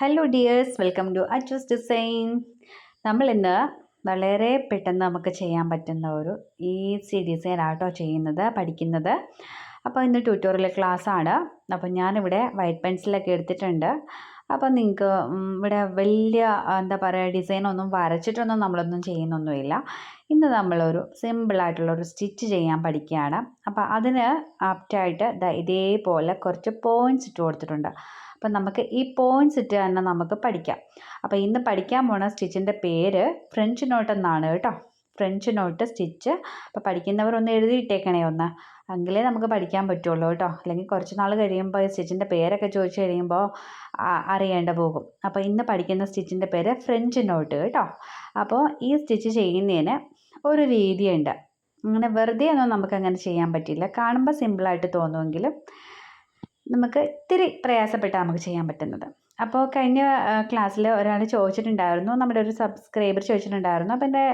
Hello dears welcome to Achus design നമ്മൾ ഇന്ന് വളരെ പെട്ടെന്ന് നമുക്ക് ചെയ്യാൻ പറ്റുന്ന ഒരു ഈസി ഡിസൈൻ ആട്ടോ ചെയ്യുന്നത് പഠിക്കുന്നത്. അപ്പോൾ ഇന്ന് ട്യൂട്ടോറിയൽ ക്ലാസ് ആണ്. അപ്പോൾ ഞാനിവിടെ വൈറ്റ് പെൻസിലൊക്കെ എടുത്തിട്ടുണ്ട്. അപ്പോൾ നിങ്ങൾക്ക് ഇവിടെ വലിയ എന്താ പറയുക ഡിസൈനൊന്നും വരച്ചിട്ടൊന്നും നമ്മളൊന്നും ചെയ്യുന്നൊന്നുമില്ല. ഇന്ന് നമ്മളൊരു സിമ്പിളായിട്ടുള്ളൊരു സ്റ്റിച്ച് ചെയ്യാൻ പഠിക്കുകയാണ്. അപ്പോൾ അതിന് ആപ്റ്റായിട്ട് ഇതേപോലെ കുറച്ച് പോയിന്റ്സ് ഇട്ട് കൊടുത്തിട്ടുണ്ട്. അപ്പം നമുക്ക് ഈ പോയിന്റ്സ് ഇട്ട് തന്നെ നമുക്ക് പഠിക്കാം. അപ്പോൾ ഇന്ന് പഠിക്കാൻ പോണ സ്റ്റിച്ചിന്റെ പേര് ഫ്രഞ്ച് നോട്ട് എന്നാണ് കേട്ടോ. ഫ്രഞ്ച് നോട്ട് സ്റ്റിച്ച് അപ്പോൾ പഠിക്കുന്നവർ ഒന്ന് എഴുതിയിട്ടേക്കണേ ഒന്ന്. എങ്കിലേ നമുക്ക് പഠിക്കാൻ പറ്റുള്ളൂ കേട്ടോ. അല്ലെങ്കിൽ കുറച്ച് നാൾ കഴിയുമ്പോൾ ഈ സ്റ്റിച്ചിന്റെ പേരൊക്കെ ചോദിച്ചു കഴിയുമ്പോൾ അറിയേണ്ട പോകും. അപ്പോൾ ഇന്ന് പഠിക്കുന്ന സ്റ്റിച്ചിന്റെ പേര് ഫ്രഞ്ച് നോട്ട് കേട്ടോ. അപ്പോൾ ഈ സ്റ്റിച്ച് ചെയ്യുന്നതിന് ഒരു രീതിയുണ്ട്. അങ്ങനെ വെറുതെ ഒന്നും നമുക്കങ്ങനെ ചെയ്യാൻ പറ്റില്ല. കാണുമ്പോൾ സിമ്പിളായിട്ട് തോന്നുമെങ്കിലും നമുക്ക് ഇത്തിരി പ്രയാസപ്പെട്ടാൽ നമുക്ക് ചെയ്യാൻ പറ്റുന്നത്. അപ്പോൾ കഴിഞ്ഞ ക്ലാസ്സിൽ ഒരാൾ ചോദിച്ചിട്ടുണ്ടായിരുന്നു. നമ്മുടെ ഒരു സബ്സ്ക്രൈബർ ചോദിച്ചിട്ടുണ്ടായിരുന്നു. അപ്പോൾ എന്റെ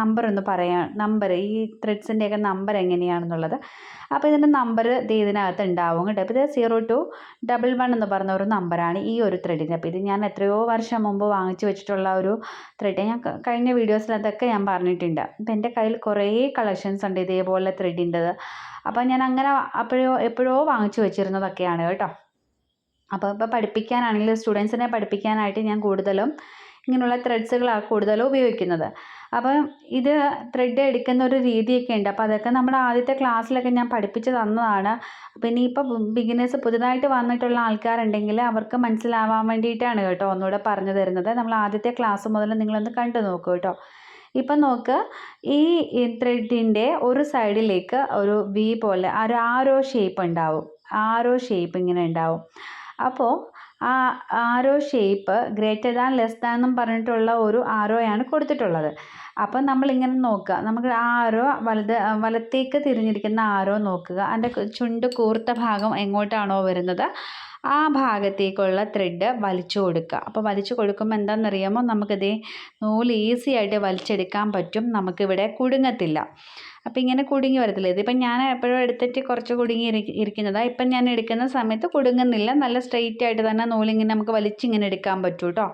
നമ്പർ ഒന്ന് പറയാൻ നമ്പർ ഈ ത്രെഡ്സിന്റെയൊക്കെ നമ്പർ എങ്ങനെയാണെന്നുള്ളത്. അപ്പോൾ ഇതിന്റെ നമ്പർ ഇതിനകത്ത് ഉണ്ടാവും കേട്ടോ. അപ്പോൾ ഇത് സീറോ ടു ഡബിൾ വൺ എന്ന് പറഞ്ഞ ഒരു നമ്പറാണ് ഈ ഒരു ത്രെഡിന്റെ അപ്പോൾ ഇത് ഞാൻ എത്രയോ വർഷം മുമ്പ് വാങ്ങിച്ചു വെച്ചിട്ടുള്ള ഒരു ത്രെഡ് ഞാൻ കഴിഞ്ഞ വീഡിയോസിൽ അതൊക്കെ ഞാൻ പറഞ്ഞിട്ടുണ്ട്. അപ്പോൾ എന്റെ കയ്യിൽ കുറേ കളക്ഷൻസ് ഉണ്ട് ഇതേപോലെ ത്രെഡിന്റെത് അപ്പോൾ ഞാൻ അങ്ങനെ അപ്പോഴോ എപ്പോഴോ വാങ്ങിച്ചു വെച്ചിരുന്നതൊക്കെയാണ് കേട്ടോ. അപ്പോൾ ഇപ്പോൾ പഠിപ്പിക്കാനാണെങ്കിൽ സ്റ്റുഡൻസിനെ പഠിപ്പിക്കാനായിട്ട് ഞാൻ കൂടുതലും ഇങ്ങനെയുള്ള ത്രെഡ്സുകളാണ് കൂടുതലും ഉപയോഗിക്കുന്നത്. അപ്പോൾ ഇത് ത്രെഡ് എടുക്കുന്ന ഒരു രീതിയൊക്കെ ഉണ്ട്. അപ്പോൾ അതൊക്കെ നമ്മുടെ ആദ്യത്തെ ക്ലാസ്സിലൊക്കെ ഞാൻ പഠിപ്പിച്ച് തന്നതാണ്. അപ്പോൾ ഇനിയിപ്പോൾ ബിഗിനേഴ്സ് പുതുതായിട്ട് വന്നിട്ടുള്ള ആൾക്കാരുണ്ടെങ്കിൽ അവർക്ക് മനസ്സിലാവാൻ വേണ്ടിയിട്ടാണ് കേട്ടോ ഒന്നുകൂടെ പറഞ്ഞു തരുന്നത്. നമ്മൾ ആദ്യത്തെ ക്ലാസ് മുതൽ നിങ്ങളൊന്ന് കണ്ടു നോക്കൂ കേട്ടോ. ഇപ്പം നോക്ക് ഈ ത്രെഡിന്റെ ഒരു സൈഡിലേക്ക് ഒരു വി പോലെ ഒരു ആരോ ഷേപ്പ് ഉണ്ടാവും. ആരോ ഷേപ്പ് ഇങ്ങനെ ഉണ്ടാവും. അപ്പോൾ ആ arrow shape greater than less than എന്നും പറഞ്ഞിട്ടുള്ള ഒരു ആരോയാണ് കൊടുത്തിട്ടുള്ളത്. അപ്പം നമ്മളിങ്ങനെ നോക്കുക. നമുക്ക് ആ ആരോ വലത് വലത്തേക്ക് തിരിഞ്ഞിരിക്കുന്ന ആരോ നോക്കുക. അതിന്റെ ചുണ്ട് കൂർത്ത ഭാഗം എങ്ങോട്ടാണോ വരുന്നത്? ആ ഭാഗത്തേക്കുള്ള ത്രെഡ് വലിച്ചു കൊടുക്കുക. അപ്പോൾ വലിച്ചു കൊടുക്കുമ്പോൾ എന്താണെന്നറിയാമോ? നമുക്കിതേ നൂൽ ഈസി ആയിട്ട് വലിച്ചെടുക്കാൻ പറ്റും. നമുക്കിവിടെ കുടുങ്ങത്തില്ല. അപ്പോൾ ഇങ്ങനെ കുടുങ്ങി വരത്തില്ല. ഇതിപ്പം ഞാൻ എപ്പോഴും എടുത്തിട്ട് കുറച്ച് കുടുങ്ങി ഇരിക്കുന്നതാണ് ഇപ്പം ഞാൻ എടുക്കുന്ന സമയത്ത് കുടുങ്ങുന്നില്ല. നല്ല സ്ട്രെയിറ്റ് ആയിട്ട് തന്നെ നൂലിങ്ങനെ നമുക്ക് വലിച്ചിങ്ങനെ എടുക്കാൻ പറ്റും കേട്ടോ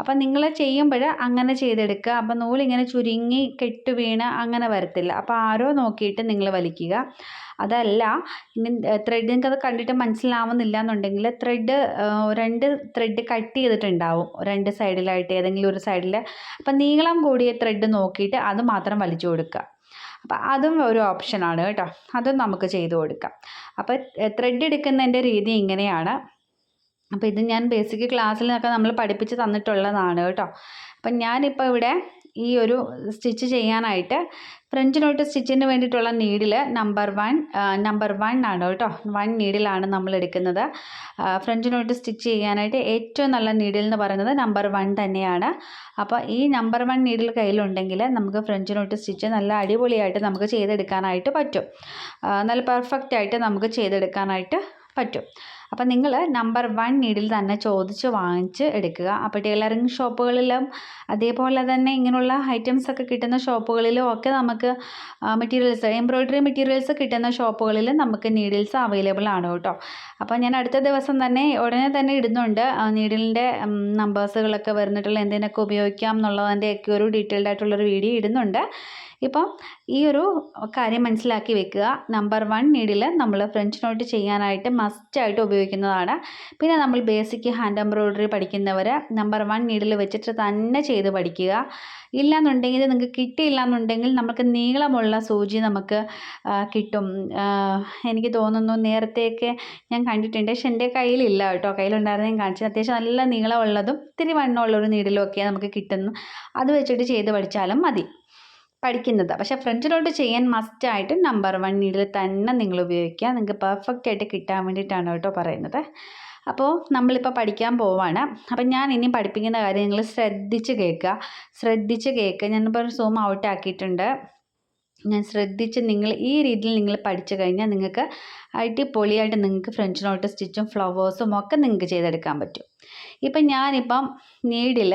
അപ്പം നിങ്ങൾ ചെയ്യുമ്പോൾ അങ്ങനെ ചെയ്തെടുക്കുക അപ്പം നൂലിങ്ങനെ ചുരുങ്ങി കെട്ട് വീണ് അങ്ങനെ വരത്തില്ല. അപ്പോൾ ആരോ നോക്കിയിട്ട് നിങ്ങൾ വലിക്കുക. അതല്ല ഇനി ത്രെഡ് നിങ്ങൾക്ക് അത് കണ്ടിട്ട് മനസ്സിലാവുന്നില്ല എന്നുണ്ടെങ്കിൽ ത്രെഡ് രണ്ട് ത്രെഡ് കട്ട് ചെയ്തിട്ടുണ്ടാവും. രണ്ട് സൈഡിലായിട്ട് ഏതെങ്കിലും ഒരു സൈഡിൽ അപ്പം നീളം കൂടിയ ത്രെഡ് നോക്കിയിട്ട് അത് മാത്രം വലിച്ചു കൊടുക്കുക. അപ്പം അതും ഒരു ഓപ്ഷനാണ് കേട്ടോ. അതും നമുക്ക് ചെയ്തു കൊടുക്കാം. അപ്പോൾ ത്രെഡ് എടുക്കുന്നതിന്റെ രീതി ഇങ്ങനെയാണ്. അപ്പോൾ ഇത് ഞാൻ ബേസിക് ക്ലാസ്സിലൊക്കെ നമ്മൾ പഠിപ്പിച്ച് തന്നിട്ടുള്ളതാണ് കേട്ടോ. അപ്പം ഞാനിപ്പോൾ ഇവിടെ ഈ ഒരു സ്റ്റിച്ച് ചെയ്യാനായിട്ട് ഫ്രഞ്ച് നോട്ട് സ്റ്റിച്ചിന് വേണ്ടിയിട്ടുള്ള needle number one number one ആണ് കേട്ടോ. വൺ നീഡിലാണ് നമ്മൾ എടുക്കുന്നത്. ഫ്രഞ്ച് നോട്ട് സ്റ്റിച്ച് ചെയ്യാനായിട്ട് ഏറ്റവും നല്ല നീഡിൽ എന്ന് പറയുന്നത് നമ്പർ വൺ തന്നെയാണ്. അപ്പോൾ ഈ നമ്പർ വൺ നീഡിൽ കയ്യിലുണ്ടെങ്കിൽ നമുക്ക് ഫ്രഞ്ച് നോട്ട് സ്റ്റിച്ച് നല്ല അടിപൊളിയായിട്ട് നമുക്ക് ചെയ്തെടുക്കാനായിട്ട് പറ്റും. നല്ല പെർഫെക്റ്റ് ആയിട്ട് നമുക്ക് ചെയ്തെടുക്കാനായിട്ട് പറ്റും. അപ്പോൾ നിങ്ങൾ നമ്പർ വൺ നീഡിൽ തന്നെ ചോദിച്ച് വാങ്ങിച്ച് എടുക്കുക. അപ്പോൾ ടൈലറിങ് ഷോപ്പുകളിലും അതേപോലെ തന്നെ ഇങ്ങനെയുള്ള ഐറ്റംസ് ഒക്കെ കിട്ടുന്ന ഷോപ്പുകളിലും ഒക്കെ നമുക്ക് മെറ്റീരിയൽസ് എംബ്രോയ്ഡറി മെറ്റീരിയൽസ് കിട്ടുന്ന ഷോപ്പുകളിൽ നമുക്ക് നീഡിൽസ് അവൈലബിൾ ആണ് കേട്ടോ. അപ്പോൾ ഞാൻ അടുത്ത ദിവസം തന്നെ ഉടനെ തന്നെ ഇടുന്നുണ്ട്. നീഡിലിന്റെ നമ്പേഴ്സുകളൊക്കെ വരുന്നിട്ടുള്ള എന്തിനൊക്കെ ഉപയോഗിക്കാം എന്നുള്ളതിന്റെയൊക്കെ ഒരു ഡീറ്റെയിൽഡ് ആയിട്ടുള്ളൊരു വീഡിയോ ഇടുന്നുണ്ട്. ഇപ്പം ഈ ഒരു കാര്യം മനസ്സിലാക്കി വെക്കുക. നമ്പർ വൺ നീഡിൽ നമ്മൾ ഫ്രഞ്ച് നോട്ട് ചെയ്യാനായിട്ട് മസ്റ്റായിട്ട് ഉപയോഗിക്കുന്നതാണ്. പിന്നെ നമ്മൾ ബേസിക് ഹാൻഡ് എംബ്രോയിഡറി പഠിക്കുന്നവർ നമ്പർ വൺ നീഡിൽ വെച്ചിട്ട് തന്നെ ചെയ്ത് പഠിക്കുക. ഇല്ലയെന്നുണ്ടെങ്കിൽ നിങ്ങൾക്ക് കിട്ടിയില്ല എന്നുണ്ടെങ്കിൽ നമുക്ക് നീളമുള്ള സൂചി നമുക്ക് കിട്ടും. എനിക്ക് തോന്നുന്നു നേരത്തെയൊക്കെ ഞാൻ കണ്ടിട്ടുണ്ട്. പക്ഷെ എന്റെ കയ്യിലില്ല കേട്ടോ. കയ്യിലുണ്ടായിരുന്ന ഞാൻ കാണിച്ചത് അത്യാവശ്യം നല്ല നീളമുള്ളതും ഇത്തിരി വണ്ണമുള്ളൊരു നീഡിലും ഒക്കെ നമുക്ക് കിട്ടുന്നു. അത് വെച്ചിട്ട് ചെയ്ത് പഠിച്ചാലും മതി. പഠിക്കുന്നത്. പക്ഷേ ഫ്രഞ്ച് നോട്ട് ചെയ്യാൻ മസ്റ്റായിട്ട് നമ്പർ നീഡിൽ തന്നെ നിങ്ങൾ ഉപയോഗിക്കുക. നിങ്ങൾക്ക് പെർഫെക്റ്റ് ആയിട്ട് കിട്ടാൻ വേണ്ടിയിട്ടാണ് കേട്ടോ പറയുന്നത്. അപ്പോൾ നമ്മളിപ്പോൾ പഠിക്കാൻ പോവാണ്. അപ്പം ഞാൻ ഇനി പഠിപ്പിക്കുന്ന കാര്യം നിങ്ങൾ ശ്രദ്ധിച്ച് കേൾക്കുക. ശ്രദ്ധിച്ച് കേൾക്കുക. ഞാനിപ്പോൾ സൂം ഔട്ട് ആക്കിയിട്ടുണ്ട്. ഞാൻ ശ്രദ്ധിച്ച് നിങ്ങൾ ഈ രീതിയിൽ നിങ്ങൾ പഠിച്ചു കഴിഞ്ഞാൽ നിങ്ങൾക്ക് അടിപൊളിയായിട്ട് നിങ്ങൾക്ക് ഫ്രഞ്ച് നോട്ട് സ്റ്റിച്ചും ഫ്ലവേഴ്സും ഒക്കെ നിങ്ങൾക്ക് ചെയ്തെടുക്കാൻ പറ്റും. ഇപ്പം ഞാനിപ്പം നീഡിൽ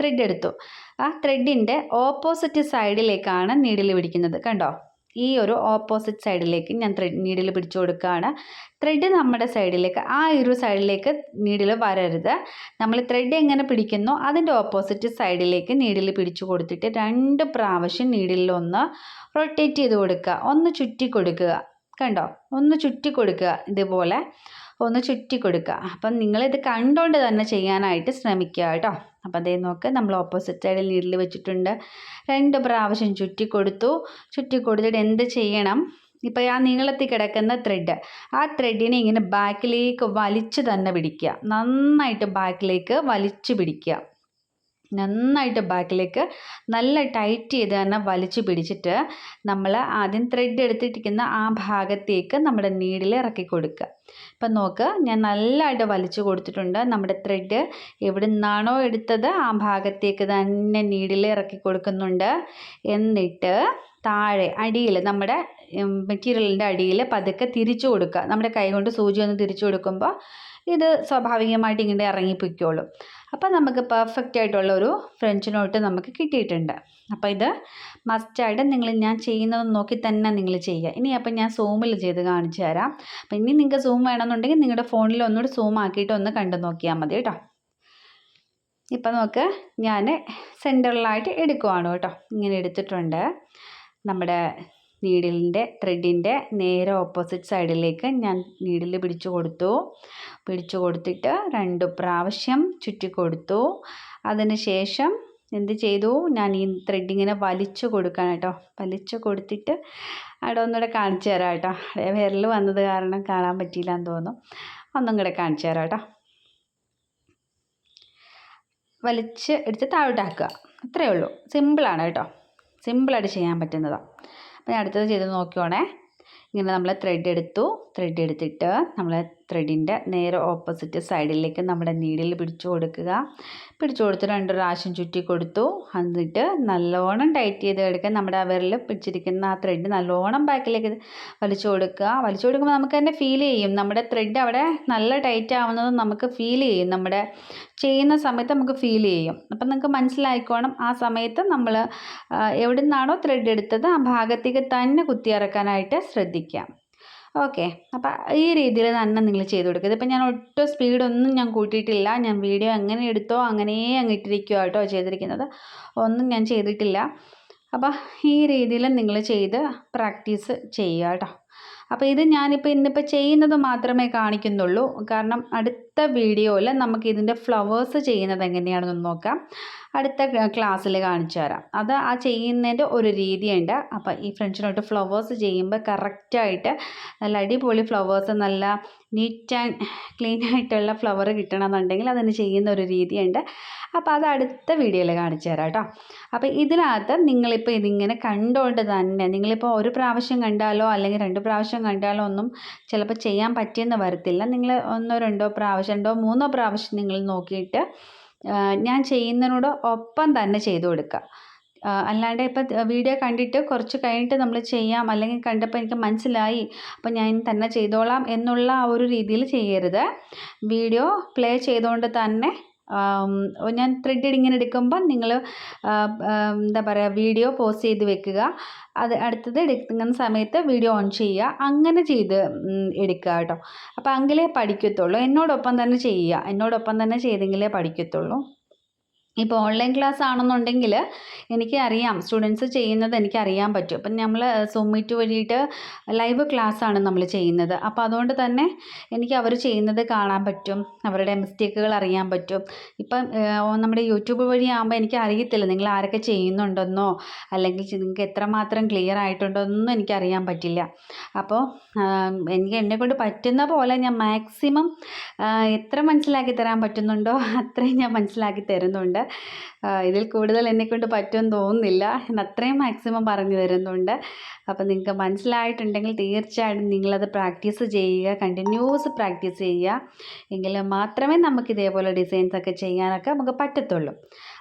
ത്രെഡ് എടുത്തു. ആ ത്രെഡിന്റെ ഓപ്പോസിറ്റ് സൈഡിലേക്കാണ് നീഡിൽ പിടിക്കുന്നത്. കണ്ടോ? ഈ ഒരു ഓപ്പോസിറ്റ് സൈഡിലേക്ക് ഞാൻ ത്രെഡ് നീഡിൽ പിടിച്ചു കൊടുക്കുകയാണ്. ത്രെഡ് നമ്മുടെ സൈഡിലേക്ക് ആ ഒരു സൈഡിലേക്ക് നീഡിൽ വരരുത്. നമ്മൾ ത്രെഡ് എങ്ങനെ പിടിക്കുന്നു? അതിന്റെ ഓപ്പോസിറ്റ് സൈഡിലേക്ക് നീഡിൽ പിടിച്ചു കൊടുത്തിട്ട് രണ്ട് പ്രാവശ്യം നീഡിലൊന്ന് റൊട്ടേറ്റ് ചെയ്ത് കൊടുക്കുക. ഒന്ന് ചുറ്റി കൊടുക്കുക. കണ്ടോ? ഒന്ന് ചുറ്റി കൊടുക്കുക. ഇതുപോലെ ഒന്ന് ചുറ്റി കൊടുക്കുക. അപ്പം നിങ്ങളിത് കണ്ടുകൊണ്ട് തന്നെ ചെയ്യാനായിട്ട് ശ്രമിക്കുക കേട്ടോ. അപ്പം അതേ നോക്ക് നമ്മൾ ഓപ്പോസിറ്റ് സൈഡിൽ നീഡിൽ വെച്ചിട്ടുണ്ട്. രണ്ട് പ്രാവശ്യം ചുറ്റി കൊടുത്തു. ചുറ്റി കൊടുത്തിട്ട് എന്ത് ചെയ്യണം? ഇപ്പോൾ ആ നീളത്തിൽ കിടക്കുന്ന ത്രെഡ് ആ ത്രെഡിനെ ഇങ്ങനെ ബാക്കിലേക്ക് വലിച്ചു തന്നെ പിടിക്കുക. നന്നായിട്ട് ബാക്കിലേക്ക് വലിച്ചു പിടിക്കുക. നന്നായിട്ട് ബാക്കിലേക്ക് നല്ല ടൈറ്റ് ചെയ്ത് തന്നെ വലിച്ചു പിടിച്ചിട്ട് നമ്മൾ ആദ്യം ത്രെഡ് എടുത്തിട്ടിരിക്കുന്ന ആ ഭാഗത്തേക്ക് നമ്മുടെ നീഡിൽ ഇറക്കി കൊടുക്കുക. ഇപ്പം നോക്ക് ഞാൻ നല്ലതായിട്ട് വലിച്ചു കൊടുത്തിട്ടുണ്ട്. നമ്മുടെ ത്രെഡ് എവിടെ നിന്നാണോ എടുത്തത് ആ ഭാഗത്തേക്ക് തന്നെ നീഡിൽ ഇറക്കി കൊടുക്കുന്നുണ്ട്. എന്നിട്ട് താഴെ അടിയിൽ നമ്മുടെ മെറ്റീരിയലിന്റെ അടിയിൽ പതുക്കെ തിരിച്ചു കൊടുക്കുക. നമ്മുടെ കൈ കൊണ്ട് സൂചി ഒന്ന് തിരിച്ചു കൊടുക്കുമ്പോൾ ഇത് സ്വാഭാവികമായിട്ട് ഇങ്ങനെ ഇറങ്ങിപ്പോയിക്കോളും. അപ്പോൾ നമുക്ക് പെർഫെക്റ്റ് ആയിട്ടുള്ള ഒരു ഫ്രഞ്ച് നോട്ട് നമുക്ക് കിട്ടിയിട്ടുണ്ട്. അപ്പോൾ ഇത് മസ്റ്റായിട്ട് നിങ്ങൾ ഞാൻ ചെയ്യുന്നത് നോക്കി തന്നെ നിങ്ങൾ ചെയ്യുക. ഇനി അപ്പോൾ ഞാൻ സൂമിൽ ചെയ്ത് കാണിച്ചു തരാം. അപ്പോൾ ഇനി നിങ്ങൾക്ക് സൂം വേണമെന്നുണ്ടെങ്കിൽ നിങ്ങളുടെ ഫോണിൽ ഒന്നുകൂടി സൂം ആക്കിയിട്ട് ഒന്ന് കണ്ടു നോക്കിയാൽ മതി കേട്ടോ. ഇപ്പം നോക്ക് ഞാൻ സെന്ററിലായിട്ട് എടുക്കുവാണ് കേട്ടോ. ഇങ്ങനെ എടുത്തിട്ടുണ്ട്. നമ്മുടെ നീഡിലിന്റെ ത്രെഡിന്റെ നേരെ ഓപ്പോസിറ്റ് സൈഡിലേക്ക് ഞാൻ നീഡിൽ പിടിച്ചു കൊടുത്തു. പിടിച്ചു കൊടുത്തിട്ട് രണ്ട് പ്രാവശ്യം ചുറ്റി കൊടുത്തു. അതിന് ശേഷം എന്ത് ചെയ്തു? ഞാൻ ഈ ത്രെഡ് ഇങ്ങനെ വലിച്ചു കൊടുക്കാൻ കേട്ടോ. വലിച്ചു കൊടുത്തിട്ട് അവിടെ ഒന്നുകൂടെ കാണിച്ചു തരാം കേട്ടോ. വിരൽ വന്നത് കാരണം കാണാൻ പറ്റിയില്ല എന്ന് തോന്നുന്നു. ഒന്നും കൂടെ കാണിച്ചു തരാം കേട്ടോ. വലിച്ച് എടുത്ത് താഴോട്ടാക്കുക അത്രയേ ഉള്ളൂ. സിമ്പിളാണ് കേട്ടോ. സിമ്പിളായിട്ട് ചെയ്യാൻ പറ്റുന്നതാണ്. അപ്പോൾ ഞാൻ അടുത്തത് ചെയ്ത് നോക്കിയോണേ ഇങ്ങനെ നമ്മൾ ത്രെഡ് എടുത്തു. ത്രെഡ് എടുത്തിട്ട് നമ്മൾ ത്രെഡിന്റെ നേരെ ഓപ്പോസിറ്റ് സൈഡിലേക്ക് നമ്മുടെ നീഡിൽ പിടിച്ചു കൊടുക്കുക. പിടിച്ചു കൊടുത്ത് രണ്ട് പ്രാവശ്യം ചുറ്റി കൊടുത്തു. എന്നിട്ട് നല്ലോണം ടൈറ്റ് ചെയ്ത് കിടക്കുക നമ്മുടെ ആ വിരൽ പിടിച്ചിരിക്കുന്ന ആ ത്രെഡ് നല്ലോണം ബാക്കിലേക്ക് വലിച്ചു കൊടുക്കുക. വലിച്ചു കൊടുക്കുമ്പോൾ നമുക്ക് തന്നെ ഫീൽ ചെയ്യും. നമ്മുടെ ത്രെഡ് അവിടെ നല്ല ടൈറ്റ് ആവുന്നത് നമുക്ക് ഫീൽ ചെയ്യും. നമ്മുടെ ചെയ്യുന്ന സമയത്ത് നമുക്ക് ഫീൽ ചെയ്യും. അപ്പം നിങ്ങൾക്ക് മനസ്സിലായിക്കോണം. ആ സമയത്ത് നമ്മൾ എവിടെ നിന്നാണോ ത്രെഡ് എടുത്തത് ആ ഭാഗത്തേക്ക് തന്നെ കുത്തിയിറക്കാനായിട്ട് ശ്രദ്ധിക്കാം. ഓക്കെ. അപ്പോൾ ഈ രീതിയിൽ തന്നെ നിങ്ങൾ ചെയ്ത് കൊടുക്കുക ഇതിപ്പോൾ ഞാൻ ഒട്ടും സ്പീഡൊന്നും ഞാൻ കൂട്ടിയിട്ടില്ല. ഞാൻ വീഡിയോ എങ്ങനെ എടുത്തോ അങ്ങനെ അങ്ങ് ഇട്ടിരിക്കുക കേട്ടോ ചെയ്തിരിക്കുന്നത്. ഒന്നും ഞാൻ ചെയ്തിട്ടില്ല. അപ്പോൾ ഈ രീതിയിൽ നിങ്ങൾ ചെയ്ത് പ്രാക്ടീസ് ചെയ്യുക കേട്ടോ. അപ്പോൾ ഇത് ഞാനിപ്പോൾ ഇന്നിപ്പോൾ ചെയ്യുന്നത് മാത്രമേ കാണിക്കുന്നുള്ളൂ. കാരണം അടുത്ത വീഡിയോയിൽ നമുക്ക് ഇതിന്റെ ഫ്ലവേഴ്സ് ചെയ്യുന്നത് എങ്ങനെയാണെന്ന് നോക്കാം. അടുത്ത ക്ലാസ്സിൽ കാണിച്ചു തരാം. അത് ആ ചെയ്യുന്നതിന്റെ ഒരു രീതിയുണ്ട്. അപ്പോൾ ഈ ഫ്രഞ്ച് നോട്ട് ഫ്ലവേഴ്സ് ചെയ്യുമ്പോൾ കറക്റ്റായിട്ട് നല്ല അടിപൊളി ഫ്ലവേഴ്സ് നല്ല നീറ്റ് ആൻഡ് ക്ലീൻ ആയിട്ടുള്ള ഫ്ലവർ കിട്ടണമെന്നുണ്ടെങ്കിൽ അതിന് ചെയ്യുന്ന ഒരു രീതിയുണ്ട്. അപ്പോൾ അത് അടുത്ത വീഡിയോയിൽ കാണിച്ചു തരാം കേട്ടോ. അപ്പോൾ ഇതിനകത്ത് നിങ്ങളിപ്പോൾ ഇതിങ്ങനെ കണ്ടുകൊണ്ട് തന്നെ നിങ്ങളിപ്പോൾ ഒരു പ്രാവശ്യം കണ്ടാലോ അല്ലെങ്കിൽ രണ്ട് പ്രാവശ്യം കണ്ടാലോ ഒന്നും ചിലപ്പോൾ ചെയ്യാൻ പറ്റിയെന്ന് വരത്തില്ല. നിങ്ങൾ ഒന്നോ രണ്ടോ പ്രാവശ്യം രണ്ടോ മൂന്നോ പ്രാവശ്യം നിങ്ങൾ നോക്കിയിട്ട് ഞാൻ ചെയ്യുന്നതിനോട് ഒപ്പം തന്നെ ചെയ്തു കൊടുക്കുക. അല്ലാണ്ട് ഇപ്പം വീഡിയോ കണ്ടിട്ട് കുറച്ച് കഴിഞ്ഞിട്ട് നമ്മൾ ചെയ്യാം. അല്ലെങ്കിൽ കണ്ടപ്പോൾ എനിക്ക് മനസ്സിലായി. അപ്പോൾ ഞാൻ തന്നെ ചെയ്തോളാം എന്നുള്ള ആ ഒരു രീതിയിൽ ചെയ്യരുത്. വീഡിയോ പ്ലേ ചെയ്തുകൊണ്ട് തന്നെ ഞാൻ ത്രെഡ് ഇങ്ങനെ എടുക്കുമ്പോൾ നിങ്ങൾ എന്താ പറയുക വീഡിയോ പോസ് ചെയ്ത് വെക്കുക. അത് അടുത്തത് എടുക്കുന്ന സമയത്ത് വീഡിയോ ഓൺ ചെയ്യുക. അങ്ങനെ ചെയ്ത് എടുക്കുക കേട്ടോ. അപ്പോൾ എങ്കിലേ പഠിക്കത്തുള്ളൂ. എന്നോടൊപ്പം തന്നെ ചെയ്യുക. എന്നോടൊപ്പം തന്നെ ചെയ്തെങ്കിലേ പഠിക്കത്തുള്ളൂ. ഇപ്പോൾ ഓൺലൈൻ ക്ലാസ് ആണെന്നുണ്ടെങ്കിൽ എനിക്ക് അറിയാം സ്റ്റുഡൻസ് ചെയ്യുന്നത് എനിക്ക് അറിയാൻ പറ്റും. അപ്പം നമ്മൾ സൂം വഴിയിട്ട് ലൈവ് ക്ലാസ് ആണ് നമ്മൾ ചെയ്യുന്നത്. അപ്പോൾ അതുകൊണ്ട് തന്നെ എനിക്ക് അവർ ചെയ്യുന്നത് കാണാൻ പറ്റും അവരുടെ മിസ്റ്റേക്കുകൾ അറിയാൻ പറ്റും. ഇപ്പം നമ്മുടെ യൂട്യൂബ് വഴിയാകുമ്പോൾ എനിക്ക് അറിയത്തില്ല നിങ്ങൾ ആരൊക്കെ ചെയ്യുന്നുണ്ടെന്നോ അല്ലെങ്കിൽ നിങ്ങൾക്ക് എത്രമാത്രം ക്ലിയർ ആയിട്ടുണ്ടോ എന്നൊന്നും എനിക്ക് അറിയാൻ പറ്റില്ല അപ്പോൾ എനിക്ക് എന്നെക്കൊണ്ട് പറ്റുന്ന പോലെ ഞാൻ മാക്സിമം എത്ര മനസ്സിലാക്കി തരാൻ പറ്റുന്നുണ്ടോ അത്രയും ഞാൻ മനസ്സിലാക്കി തരുന്നുണ്ട്. ഇതിൽ കൂടുതൽ എന്നെക്കൊണ്ട് പറ്റുമെന്ന് തോന്നുന്നില്ല. ഞാൻ അത്രയും മാക്സിമം പറഞ്ഞു തരുന്നുണ്ട്. അപ്പോൾ നിങ്ങൾക്ക് മനസ്സിലായിട്ടുണ്ടെങ്കിൽ തീർച്ചയായിട്ടും നിങ്ങളത് പ്രാക്ടീസ് ചെയ്യുക കണ്ടിന്യൂസ് പ്രാക്ടീസ് ചെയ്യുക. എങ്കിൽ മാത്രമേ നമുക്ക് ഇതേപോലെ ഡിസൈൻസൊക്കെ ചെയ്യാനൊക്കെ നമുക്ക് പറ്റത്തുള്ളൂ.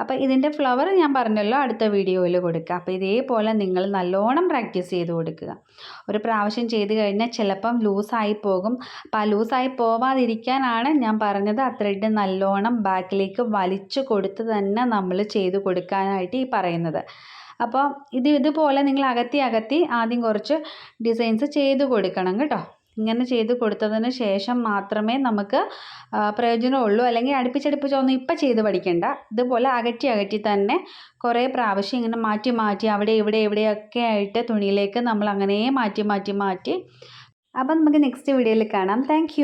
അപ്പോൾ ഇതിന്റെ ഫ്ലവർ ഞാൻ പറഞ്ഞല്ലോ അടുത്ത വീഡിയോയിൽ കൊടുക്കുക. അപ്പോൾ ഇതേപോലെ നിങ്ങൾ നല്ലോണം പ്രാക്ടീസ് ചെയ്ത് കൊടുക്കുക. ഒരു പ്രാവശ്യം ചെയ്ത് കഴിഞ്ഞാൽ ചിലപ്പം ലൂസായി പോകും. അപ്പോൾ ആ ലൂസായി പോവാതിരിക്കാനാണ് ഞാൻ പറഞ്ഞത്. ആ ത്രെഡ് നല്ലോണം ബാക്കിലേക്ക് വലിച്ചു കൊടുത്ത് തന്നെ നമ്മൾ ചെയ്ത് കൊടുക്കാനായിട്ട് ഈ പറയുന്നത്. അപ്പോൾ ഇത് ഇതുപോലെ നിങ്ങൾ അകത്തി അകത്തി ആദ്യം കുറച്ച് ഡിസൈൻസ് ചെയ്ത് കൊടുക്കണം കേട്ടോ. ഇങ്ങനെ ചെയ്ത് കൊടുത്തതിന് ശേഷം മാത്രമേ നമുക്ക് പ്രയോജനമുള്ളൂ. അല്ലെങ്കിൽ അടുപ്പിച്ചടുപ്പിച്ചൊന്നും ഇപ്പം ചെയ്ത് പഠിക്കണ്ട. ഇതുപോലെ അകറ്റി അകറ്റി തന്നെ കുറേ പ്രാവശ്യം ഇങ്ങനെ മാറ്റി മാറ്റി അവിടെ ഇവിടെ ഇവിടെയൊക്കെ ആയിട്ട് തുണിയിലേക്ക് നമ്മൾ അങ്ങനെ മാറ്റി മാറ്റി മാറ്റി. അപ്പം നമുക്ക് നെക്സ്റ്റ് വീഡിയോയിൽ കാണാം. താങ്ക്